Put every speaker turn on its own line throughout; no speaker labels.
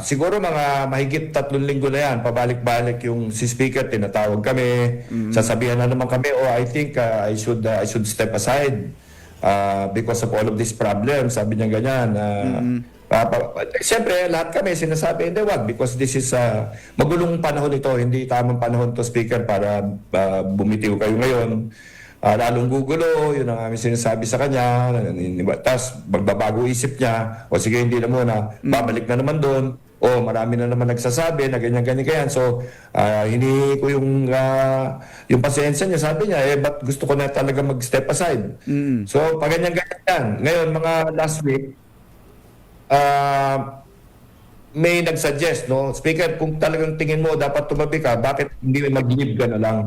siguro mga mahigit tatlong linggo na yan, pabalik-balik yung si speaker, tinatawag kami, sasabihan na naman kami, oh, I think uh, I should uh, I should step aside uh, because of all of these problems. Sabi niya ganyan. Uh, pa- pa- Siyempre, lahat kami sinasabi, hindi wag because this is uh, magulong panahon ito, hindi tamang panahon to speaker para uh, bumitiw kayo ngayon. Ah, lalong gugulo, yun ang aming sinasabi sa kanya. Tapos magbabago isip niya, o sige, hindi na muna, babalik na naman doon. O marami na naman nagsasabi na ganyan, ganyan, ganyan. So, ah, hinihingi ko yung, ah, yung pasensya niya. Sabi niya, eh, ba't gusto ko na talaga mag-step aside? So, pag ganyan, ganyan. Ngayon, mga last week, ah, may nagsuggest, no? Speaker, kung talagang tingin mo dapat tumabi ka, bakit hindi mag-leave ka na lang?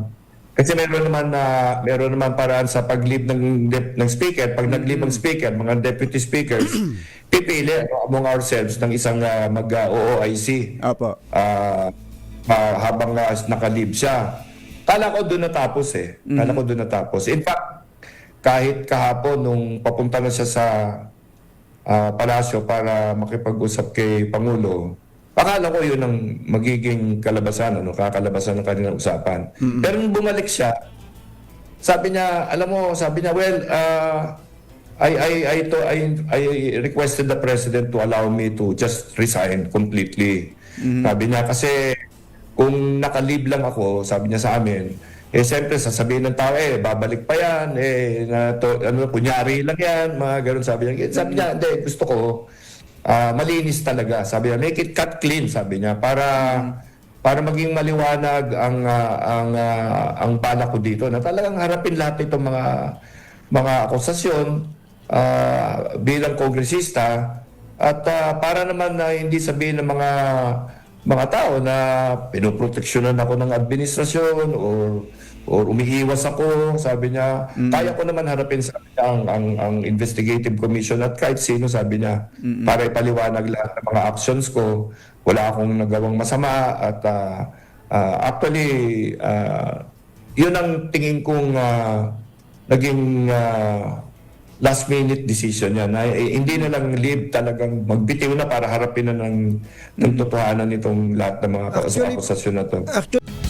Kasi meron naman na meron naman paraan sa pag-leave ng dep- ng speaker, pag nag-leave ang speaker, mga deputy speakers, pipili among ourselves ng isang ah, mag-OOIC
Apo.
ah ah, habang uh, naka-leave siya. Kala ko doon natapos eh. Kala ko doon natapos. In fact, kahit kahapon nung papunta na siya sa ah, palasyo para makipag-usap kay Pangulo, akala ko yun ang magiging kalabasan, ano, kakalabasan ng kanilang usapan. Pero nung bumalik siya, sabi niya, alam mo, sabi niya, well, uh, I, I, I, to, I, I requested the president to allow me to just resign completely. Sabi niya, kasi kung nakalib lang ako, sabi niya sa amin, eh siyempre sasabihin ng tao, eh babalik pa yan, eh na to, ano, kunyari lang yan, mga ganun sabi niya. Sabi niya, hindi, gusto ko, ah, malinis talaga. Sabi niya, make it cut clean, sabi niya, para para maging maliwanag ang ah, ang ah, ang bala ko dito na talagang harapin lahat itong mga mga akusasyon ah, bilang kongresista at ah, para naman na hindi sabihin ng mga mga tao na pinoproteksyonan ako ng administrasyon or or umiiwas ako, sabi niya. Kaya ko naman harapin sabi niya, ang, ang, ang investigative commission at kahit sino, sabi niya, para ipaliwanag lahat ng mga actions ko. Wala akong nagawang masama at ah, ah, actually, ah, yun ang tingin kong ah, naging ah, last minute decision yan. Na, eh, hindi na lang leave talagang magbitiw na para harapin na ng, ng totohanan nitong lahat ng mga akusasyon na to.
Actually,